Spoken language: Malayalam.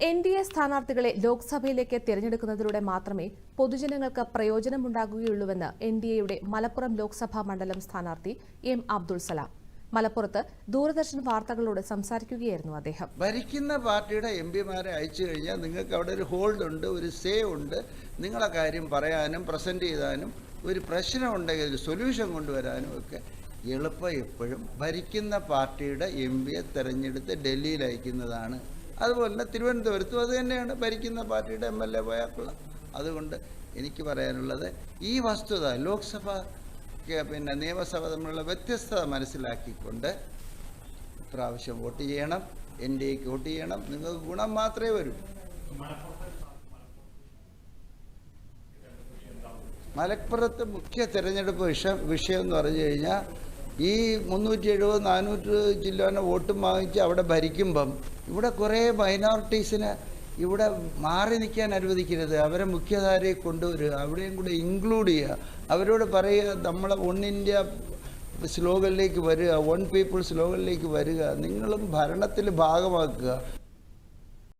എൻ ഡി എ സ്ഥാനാർത്ഥികളെ ലോക്സഭയിലേക്ക് തിരഞ്ഞെടുക്കുന്നതിലൂടെ മാത്രമേ പൊതുജനങ്ങൾക്ക് പ്രയോജനമുണ്ടാകുകയുള്ളൂവെന്ന് എൻ ഡി എയുടെ മലപ്പുറം ലോക്സഭാ മണ്ഡലം സ്ഥാനാർത്ഥി എം അബ്ദുൾ സലാം. മലപ്പുറത്ത് ദൂരദർശൻ വാർത്തകളോട് സംസാരിക്കുകയായിരുന്നു അദ്ദേഹം. ഭരിക്കുന്ന പാർട്ടിയുടെ എം പിമാരെ അയച്ചു കഴിഞ്ഞാൽ നിങ്ങൾക്ക് അവിടെ ഒരു ഹോൾഡ് ഉണ്ട് ഒരു സേ ഉണ്ട്. നിങ്ങളെ കാര്യം പറയാനും പ്രസന്റ് ചെയ്താനും ഒരു പ്രശ്നം ഉണ്ടെങ്കിൽ ഒരു സൊല്യൂഷൻ കൊണ്ടുവരാനും ഒക്കെ എളുപ്പം എപ്പോഴും ഭരിക്കുന്ന പാർട്ടിയുടെ എം പിയെ തെരഞ്ഞെടുത്ത് ഡൽഹിയിൽ അയക്കുന്നതാണ് അതുപോലെ തന്നെ തിരുവനന്തപുരത്തും അത് തന്നെയാണ്. ഭരിക്കുന്ന പാർട്ടിയുടെ എം എൽ എ പോയാക്കുള്ള അതുകൊണ്ട് എനിക്ക് പറയാനുള്ളത് ഈ വസ്തുത ലോക്സഭ പിന്നെ നിയമസഭ തമ്മിലുള്ള വ്യത്യസ്തത മനസ്സിലാക്കിക്കൊണ്ട് ഇപ്രാവശ്യം വോട്ട് ചെയ്യണം എൻ ഡി എക്ക് വോട്ട് ചെയ്യണം. നിങ്ങൾക്ക് ഗുണം മാത്രമേ വരൂ. മലപ്പുറത്ത് മുഖ്യ തിരഞ്ഞെടുപ്പ് വിഷയം വിഷയം എന്ന് പറഞ്ഞു കഴിഞ്ഞാൽ ഈ മുന്നൂറ്റി എഴുപത് നാനൂറ് ചില്ലോനെ വോട്ടും വാങ്ങിച്ച് അവിടെ ഭരിക്കുമ്പം ഇവിടെ കുറേ മൈനോറിറ്റീസിന് ഇവിടെ മാറി നിൽക്കാൻ അനുവദിക്കരുത്. അവരെ മുഖ്യധാരയെ കൊണ്ടുവരിക അവിടെയും കൂടെ ഇൻക്ലൂഡ് ചെയ്യുക. അവരോട് പറയുക നമ്മളെ വൺ ഇന്ത്യ സ്ലോഗനിലേക്ക് വരിക വൺ പീപ്പിൾ സ്ലോഗനിലേക്ക് വരിക. നിങ്ങളും ഭരണത്തിൽ ഭാഗമാക്കുക.